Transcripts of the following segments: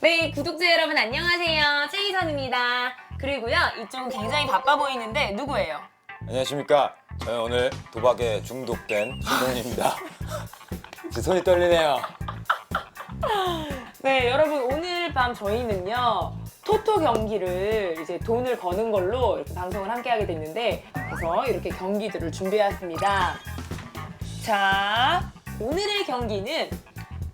네, 구독자 여러분 안녕하세요. 최희선입니다. 그리고요, 이쪽은 굉장히 바빠 보이는데 누구예요? 안녕하십니까. 저는 오늘 도박에 중독된 신동훈입니다. 제 손이 떨리네요. 네, 여러분 오늘 밤 저희는요. 토토 경기를 이제 돈을 거는 걸로 이렇게 방송을 함께 하게 됐는데 그래서 이렇게 경기들을 준비해왔습니다. 자, 오늘의 경기는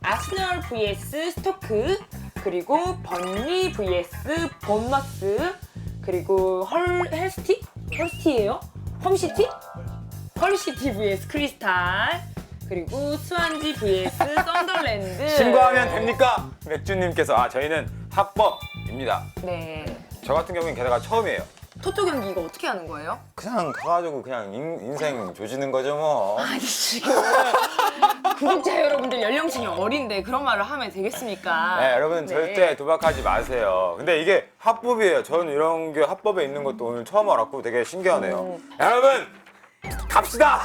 아스널 vs 스토크 그리고 번리 vs 본머스 그리고 헐 헬스티? 헐스티예요? 험시티? 헐시티 vs 크리스탈 그리고 스완지 vs 썬더랜드 신고하면 됩니까? 맥주님께서 아 저희는 합법입니다. 네. 저 같은 경우는 게다가 처음이에요. 토토 경기 이거 어떻게 하는 거예요? 그냥 가가지고 그냥 인, 인생 조지는 거죠 뭐. 아니 지금 구독자 여러분들 연령층이 어린데 그런 말을 하면 되겠습니까? 네, 여러분 네. 절대 도박하지 마세요. 근데 이게 합법이에요. 저는 이런 게 합법에 있는 것도 오늘 처음 알았고 되게 신기하네요. 음. 여러분 갑시다.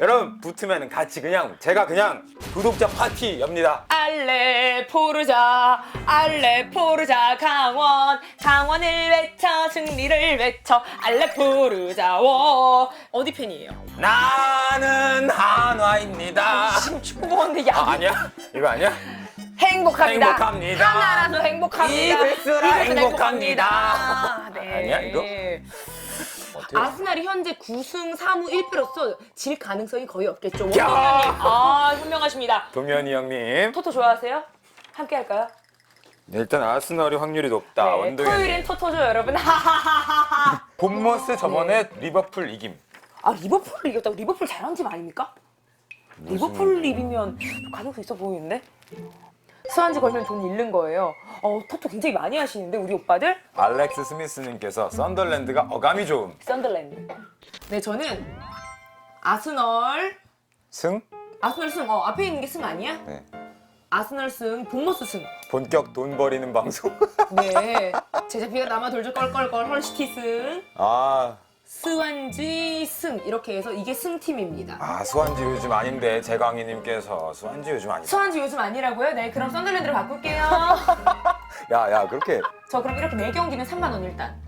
여러분 붙으면 같이 그냥 제가 그냥 구독자 파티 엽니다. 알레 포르자 알레 포르자 강원 강원을 외쳐 승리를 외쳐 알레 포르자 워 어디 팬이에요? 나는 한화입니다. 지금 축구 보는데 야 아, 아니야? 이거 아니야? 행복합니다. 행복합니다. 하나라도 행복합니다. 이글스라 이글스라 행복합니다. 네. 아니야, 이거? 어때요? 아스날이 현재 9승 3무 1패로서 질 가능성이 거의 없겠죠. 야! 원동현님, 아 현명하십니다. 동현이 형님. 토토 좋아하세요? 함께 할까요? 네, 일단 아스널이 확률이 높다. 네. 토요일엔 토토죠, 여러분. 하하하하하. 본머스 저번에 리버풀 이김. 아 리버풀을 이겼다고? 리버풀 잘하는 팀 아닙니까? 리버풀 이기면 가능성 있어 보이는데? 수한지 걸면 돈 잃는 거예요. 어, 토토 굉장히 많이 하시는데 우리 오빠들? 알렉스 스미스님께서 썬덜랜드가 어감이 좋음. 썬더랜드. 네, 저는 아스널 승? 아스널 승. 어, 앞에 있는 게 승 아니야? 네. 아스널 승, 본머스 승. 본격 돈 버리는 방송. 네. 제자피가 남아 돌죠 껄껄껄 헐시티 승. 아, 스완지 승. 이렇게 해서 이게 승팀입니다. 아 수완지 요즘 아닌데 재광희님께서 수완지 요즘 아니다. 스완지 요즘 아니라고요? 네, 그럼 썬더랜드로 바꿀게요. 야, 야 그렇게. 저 그럼 이렇게 네 경기는 3만 원 일단.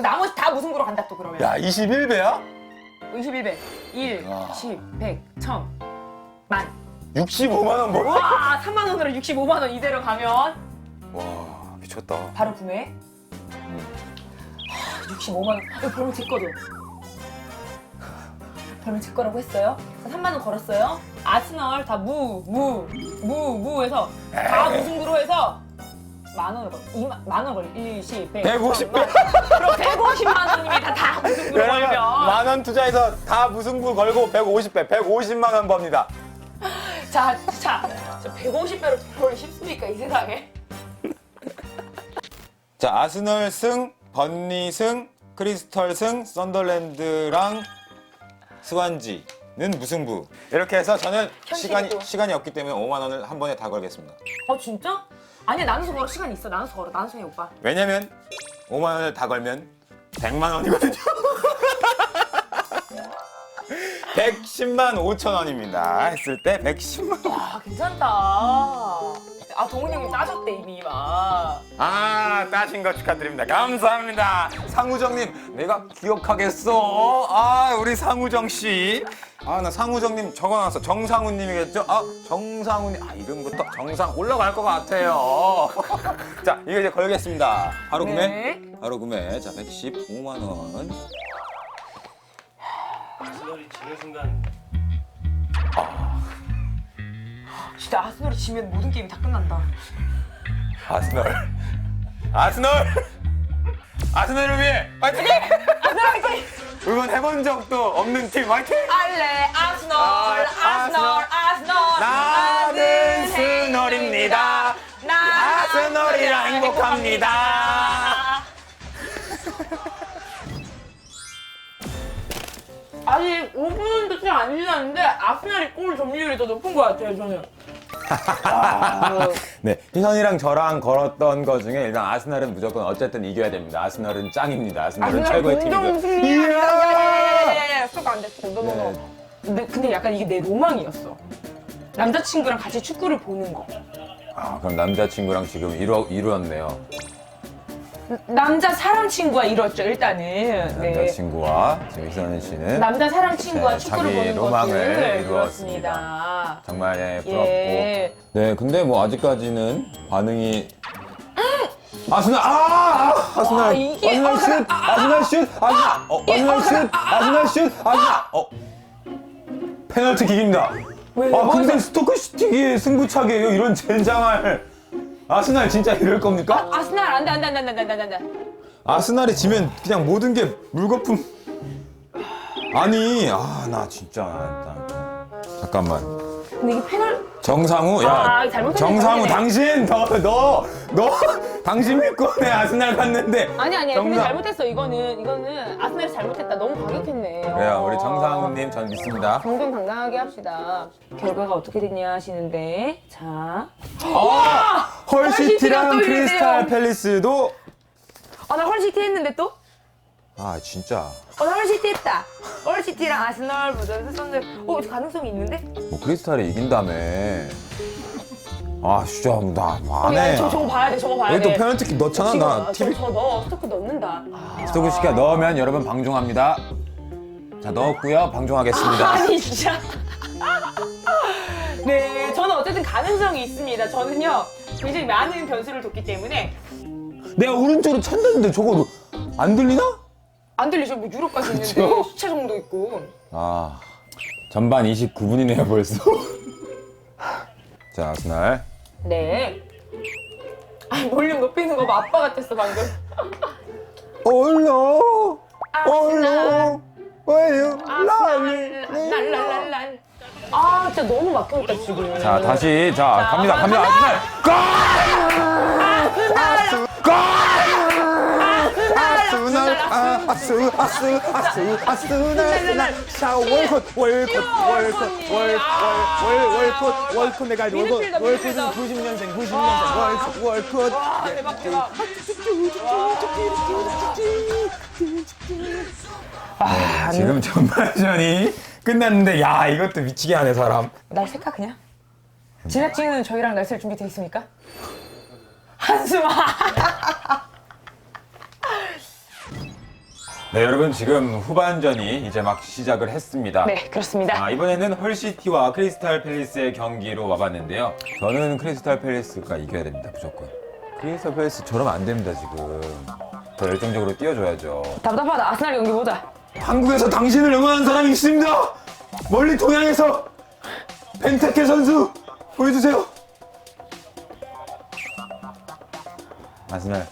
나머지 다 무승부로 간다 또 그러면. 야 21배야? 21배. 1, 와. 10, 100, 1000, 만. 65만 원 벌. 와, 3만 원으로 65만 원 이대로 가면 와 미쳤다. 바로 구매. 음. 65만 원. 이거 벌면 제 거죠? 벌면 제 거라고 했어요? 3만 원 걸었어요. 아스널 다 무, 무, 무, 무해서 다 무승부로 해서 만 원을 걸. 2만 만원 걸. 1, 10, 100. 150 1000, 만. 그럼 150만 원입니다. 다 무승부로 여러분 걸면. 만원 투자해서 다 무승부 걸고 150배, 150만 원 법니다. 자, 자, 저 150배로 벌기 쉽습니까 이 세상에? 자 아스널 승, 번리 승, 크리스털 승, 썬더랜드랑 스완지는 무승부. 이렇게 해서 저는 현실이고. 시간이 시간이 없기 때문에 5만 원을 한 번에 다 걸겠습니다. 어 진짜? 아니야 나눠서 걸어 시간 있어 나눠서 걸어 나눠서 해 오빠. 왜냐면 5만 원을 다 걸면 100만 원이거든요. 110만 5천 원입니다. 했을 때 110만 원. 아 괜찮다. 아 동훈 형님 따셨대 이미 막. 아, 따신 거 축하드립니다. 감사합니다. 상우정님, 내가 기억하겠어. 아, 우리 상우정 씨. 아, 나 상우정님 적어놨어. 정상우님이겠죠? 아, 정상우님. 아, 이름부터 정상 올라갈 것 같아요. 자, 이거 이제 걸겠습니다. 바로 구매. 네. 바로 구매. 자, 115만 원. 아스널이 지는 순간 진짜 아스널이 지면 모든 게임이 다 끝난다. 아스널. 아스널. 아스널을 위해 화이팅! 아스널 화이팅! 응원해본 적도 없는 팀 화이팅! 알레 아스널 아, 아스널 아스널 나는 스널입니다. 나 아스널이랑 행복합니다. 아직 5분도 채 안 지났는데 아스날이 골 점유율이 더 높은 것 같아요 저는. 네, 희선이랑 저랑 걸었던 거 중에 일단 아스널은 무조건 어쨌든 이겨야 됩니다. 아스널은 짱입니다. 아스널은 아스날 최고의 공정 팀이고. 승리야. 야야야야야야. 수가 안 됐어. 너, 너, 너. 네. 근데, 근데 약간 이게 내 로망이었어. 남자친구랑 같이 축구를 보는 거. 아, 그럼 남자친구랑 지금 이루, 이루었네요. 남자 사람 친구와 이뤘죠 일단은. 네. 남자친구와 지금 이선희 씨는 남자 사람 친구와 네, 축구를 자기 보는 로망을 것을 이루었습니다. 이루었습니다. 정말 예, 부럽고. 예. 네, 근데 뭐 아직까지는 반응이 아스날 아, 아 아스날 와, 이게 아스날 슛 아스날 슛 아스날 어 아스날 슛 아스날 슛 아스날 어 페널티 킥입니다. 왜? 아? 근데 스토크 시티기의 승부차기예요 이런 젠장할 아스날 진짜 이럴 겁니까? 아스날 안돼 안돼 안돼 안돼 안돼 안돼. 아스날이 지면 그냥 모든 게 물거품 아니 아 나 진짜 나, 잠깐만 근데 이게 패널 정상우 야 아, 잘못했네, 정상우 잘못했네. 당신 너 너 너 당신 믿고 내 아스날 갔는데 아니 아니 근데 정상- 잘못했어 이거는 이거는 아스날이 잘못했다 너무 과격했네. 그래요 우리 어. 정상우님 전 믿습니다 정정당당하게 합시다. 결과가 어떻게 됐냐 하시는데 자. 아 헐시티랑 또 크리스탈. 팰리스도 아 나 헐시티 했는데 또? 아 진짜 어, 나 헐시티 했다. 헐시티랑 아스널 보자. 썼는데 어 가능성이 있는데? 뭐 크리스탈이 이긴다며 아 진짜 나 어, 안해 야, 저, 저거 봐야 돼. 저거 봐야 여기 또 돼. 페널티킥 넣잖아 지금 나 저, TV 저 넣어. 스토크 넣는다. 아, 스토크 시켜 넣으면 여러분 방종합니다 자 넣었고요 방종하겠습니다 아니 진짜. 네, 저는 어쨌든 가능성이 있습니다. 저는요 굉장히 많은 변수를 뒀기 때문에 내가 오른쪽으로 찬다는데 저거 안 들리나? 안 들리죠. 뭐 유럽까지 있는데? 수채 정도 있고. 아 전반 29분이네요 벌써 자 아스날 네. 아 볼륨 높이는 거 봐. 아빠 같았어 방금. 얼로 아스날. 왜요 아스날. 랄랄랄랄. 아 진짜 너무 막혀있다 지금. 자 다시 자 자, 갑니다 갑니다. 아스날! 아스날. 아, 아스 아스 아스 아스날 아스날 자 월컷 월컷 월컷 월월 월컷 월컷 내가 월컷 미드필더, 월컷은 미드필더. 90년생 90년생. 월컷 월컷. 와 대박 대박. 아, 지금 전반전이 끝났는데 야 이것도 미치게 하네 사람 날 셀까 그냥? 제작진은 저희랑 날셀 준비 돼 있습니까? 한숨아. 네 여러분 지금 후반전이 이제 막 시작을 했습니다 네 그렇습니다. 아, 이번에는 헐시티와 크리스탈 팰리스의 경기로 와봤는데요. 저는 크리스탈 팰리스가 이겨야 됩니다, 무조건. 크리스탈 팰리스 저러면 안 됩니다, 지금. 더 열정적으로 뛰어줘야죠. 답답하다. 아스날 경기 보자. 한국에서 당신을 응원하는 사람이 있습니다! 멀리 동양에서 벤테케 선수 보여주세요. 아스날.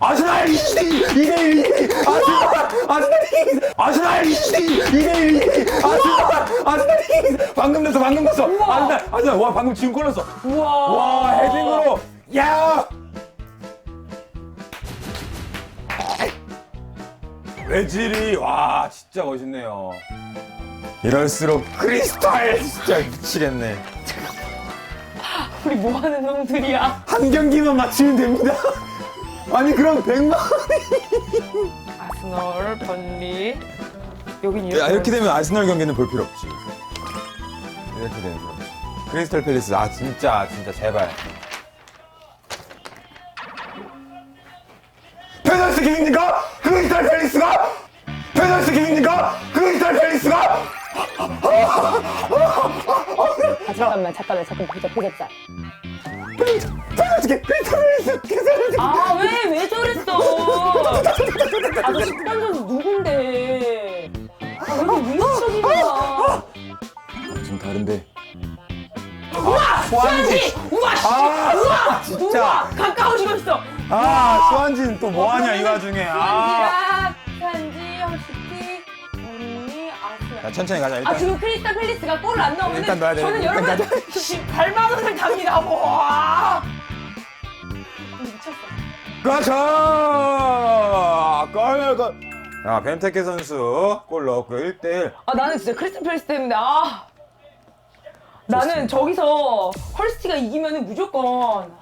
아스날! 2대 2대 아스날! 아스날! 아스날 2대 2대 아스날! 아스날! 방금 넣었어 방금 넣었어. 아스날 아스날. 와 방금 지금 골 넣었어. 우와. 와 헤딩으로. 야 외질이 와 진짜 멋있네요 이럴수록 크리스탈 진짜 미치겠네 우리 뭐 하는 놈들이야? 한 경기만 맞추면 됩니다 아니 그럼 100만 아스널, 번리. 여긴 이렇게. 야, 이렇게 되면 아스널 경기는 볼 필요 없지. 이렇게 되면 필요 없지. 크리스탈 팰리스 아 진짜 진짜 제발. 페널티 킥입니까? 크리스탈 팰리스가? 페널티 킥입니까? 크리스탈 팰리스가? 아, 잠깐만, 잠깐만, 잠깐 보자, 보자. 페널티 킥 팰리스 크리스탈 아, 왜, 왜 저랬어? 아, 너 식단전이 누군데? 아, 왜 이렇게 위협적이야? 지금 다른데. 우와! 수환지! 우와! 씨! 아, 우와! 진짜. 우와! 가까워지고 있어! 아 수완진 또 뭐하냐 이 와중에. 아. 자 천천히 가자 아 일단. 지금 크리스탈 팰리스가 골을 안 넣으면 일단 넣어야 돼. 저는 일단 여러분 가자. 지금 발마음을 답니다 와 미쳤어 가자! 골, 골. 야, 벤테케 선수 골 넣었고 1대1. 아 나는 진짜 크리스탈 팰리스 때문에 아 나는 저기서 헐스티가 이기면은 무조건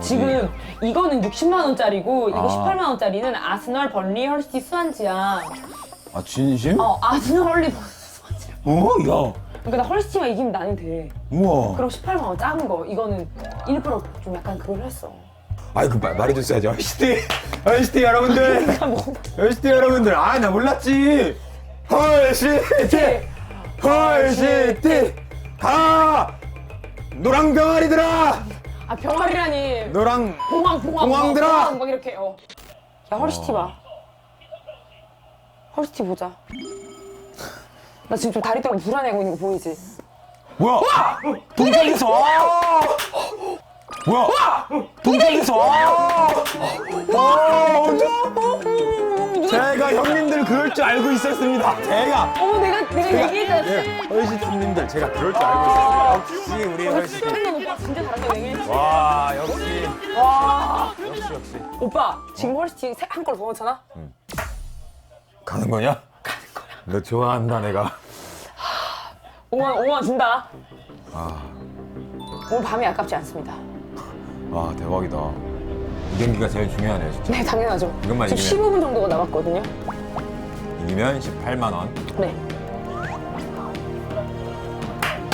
지금 이거는 60만 원짜리고 이거 아. 18만 원짜리는 아스널, 번리, 헐스티, 수완지야 아, 진심? 어 아스널, 헐리, 수완지 어, 야. 그러니까 나 헐스티만 이기면 나는 돼 우와. 그럼 18만 원 작은 거 이거는 일부러 좀 약간 그걸 했어. 아이 그 말, 말해줬어야지 헐시티 헐시티 여러분들 내가 뭐 헐시티 여러분들 아 나 몰랐지 헐시티 헐시티 가 노랑 병아리들아 아 병아리라니. 노랑 봉황 봉황 봉황들아! 봉황 막 이렇게 어. 야 헐시티 봐. 헐시티 보자. 나 지금 좀 다리 떨고 불안해하고 있는 거 보이지? 뭐야 동작에서 아! 뭐야 동작에서 아! 와 혼자 제가 형님들 그럴 줄 알고 있었습니다 제가 어머 내가 내가 얘기했잖아. 예, 헐시티님들 제가 그럴 줄 알고 있었습니다 역시 우리 셀런 오빠 진짜 잘한다고 얘기했지. 와 역시 와. 역시 역시 오빠 지금 헐시티 한골 더 넣잖아? 가는 거냐? 가는 거야 너 좋아한다 내가 5만 5만 준다. 아, 오늘 밤이 아깝지 않습니다. 와 대박이다 이 경기가 제일 중요하네요 진짜 네 당연하죠. 이것만 지금 15분 정도가 남았거든요. 이기면 18만 원 네.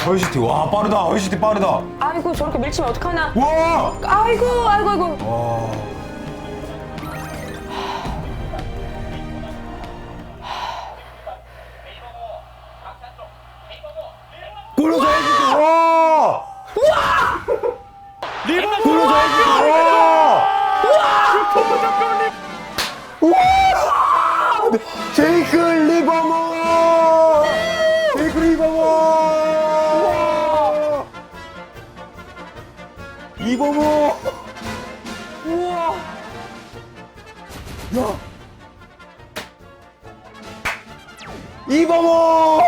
헐시티 와 빠르다 헐시티 빠르다 아이고 저렇게 밀치면 어떡하나. 와 아이고 아이고 아이고. 와. 이범호!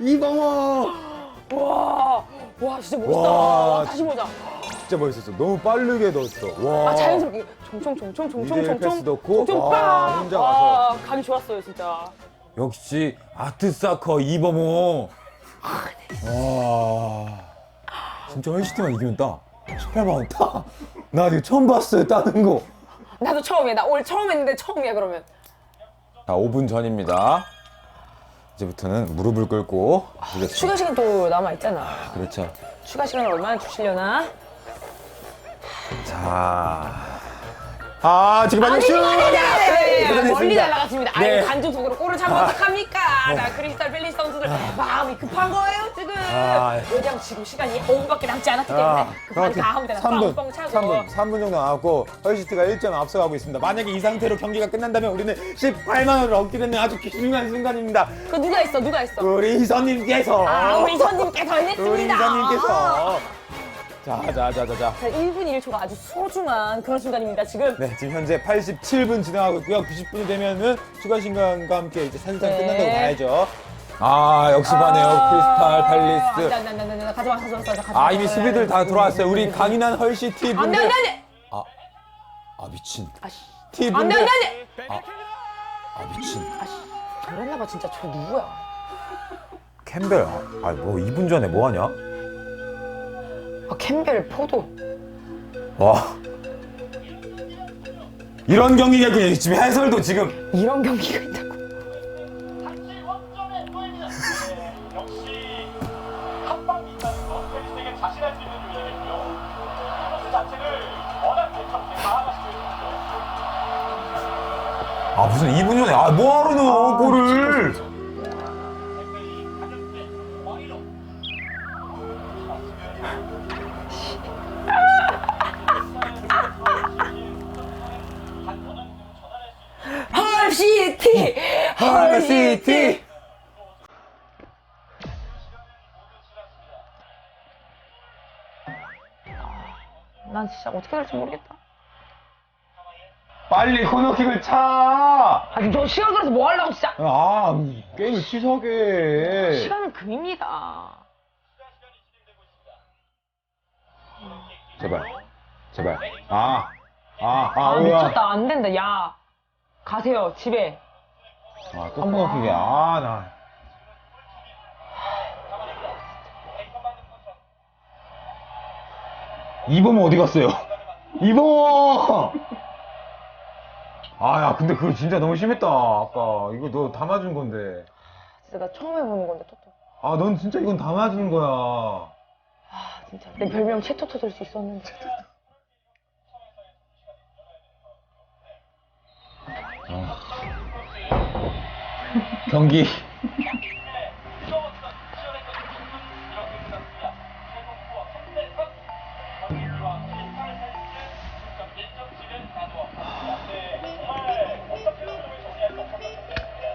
이범호! 와. 와 진짜 멋있다. 와. 와, 다시 보자. 진짜 멋있었어. 너무 빠르게 넣었어. 와. 아 자연스럽게 총총총총총총총 이제 패스 넣고, 총총 와, 빵. 혼자 와, 감이 좋았어요 진짜. 역시 아트사커 이범호. 와. 진짜 헐시티만 이기면 따. 18만 원 따. 나 이거 처음 봤어요, 따는 거. 나도 처음이야. 나 오늘 처음 했는데 처음이야 그러면. 자, 5분 전입니다. 이제부터는 무릎을 꿇고 하겠습니다. 추가 시간 또 남아 있잖아. 그렇죠. 추가 시간을 얼마나 주시려나? 자. 아, 지금 아니 슛! 이거 아니네. 그러겠습니다. 멀리 날아갔습니다. 네. 아니 간주 속으로 골을 차면 어떡합니까? 자 크리스탈 팰리스 선수들 마음이 급한 거예요 지금. 아. 왜냐면 지금 시간이 5분밖에 남지 않았기 때문에 급하게 다 하면 되나 3분, 뻥뻥 차고. 3분, 3분 정도 남았고 헐시티가 1점 앞서가고 있습니다. 만약에 이 상태로 경기가 끝난다면 우리는 18만 원을 얻게 되는 아주 중요한 순간입니다. 그 누가 있어 누가 있어? 우리 이선님께서 아 우리 선님께서 우리 해냈습니다. 이선님께서 자, 자, 자, 자, 자. 자, 1분 1초가 아주 소중한 그런 순간입니다 지금. 네, 지금 현재 87분 지나가고 있고요. 90분이 되면은 추가 시간과 함께 이제 산산 네. 끝난다고 봐야죠. 아, 역시 반해요. 크리스탈 팰리스. 안돼 안 돼 안돼 가져와 가져와 가져와. 아, 이미 수비들 다 들어왔어요. 우리 강인한 헐시티 안돼 분들. 안돼 안 돼. 아, 아 미친. 아씨. 티 안돼 분들. 안돼 안 돼. 아, 미친. 아씨. 저랬나봐 진짜 저 누구야? 캠벨. 아, 뭐 2분 전에 뭐 하냐? 아 캠벨 포도. 와. 이런 경기겠군요. 지금 해설도 지금 이런 경기가 있다고. 헐시티 난 진짜 어떻게 될지 모르겠다. 빨리 코너킥을 차. 아니 너 시간 끌어서 뭐 하려고 진짜. 아 게임을 취소하게. 시간은 금입니다. 제발 제발 아 아 아 아, 아, 우와. 미쳤다 안 된다 야 가세요 집에. 아 또 코너킥이야 아나 이범호 어디 갔어요? 이범호! 아야 근데 그거 진짜 너무 심했다 아까 이거 너다 맞은 건데 진짜 나 처음 해보는 건데 토토. 아 넌 진짜 이건 다 맞은 거야 아 진짜. 내 별명 채토토 될 수 있었는데. 경기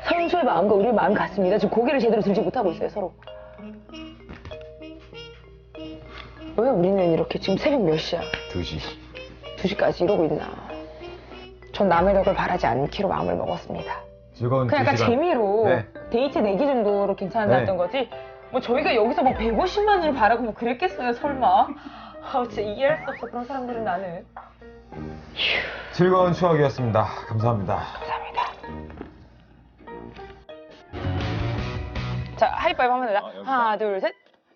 선수의 마음과 우리의 마음이 같습니다. 지금 고개를 제대로 들지 못하고 있어요, 서로. 왜 우리는 이렇게 지금 새벽 몇 시야? 2시 2시까지 이러고 있나? 전 남의 덕을 바라지 않기로 마음을 먹었습니다. 즐거운 그냥 약간 두 시간. 재미로 네. 데이트 내기 정도로 괜찮았던 네. 거지. 뭐 저희가 여기서 막 150만 원을 바라고 뭐 그랬겠어요, 설마. 아, 진짜 이해할 수 없어, 그런 사람들은 나는. 즐거운 추억이었습니다 감사합니다 감사합니다. 자, 하이파이브 하면 되나? 아, 여기다. 하나, 둘, 셋.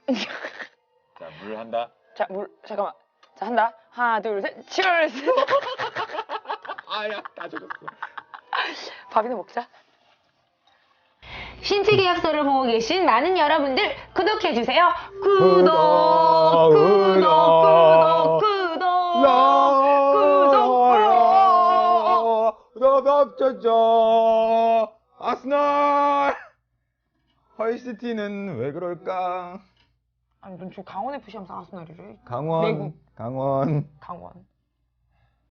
자물 한다 자, 물, 잠깐만. 자, 한다. 하나, 둘, 셋. 치얼스. 아야 다 젖었어 밥이나 먹자. 신체 계약서를 보고 계신 많은 여러분들 구독해주세요. 구독, 구독, 구독, 구독. 구독. 구독 아스널 헐시티는 왜 그럴까 아니, 넌 지금 강원 FC 하면서 아스날이래. 강원. 강원 강원.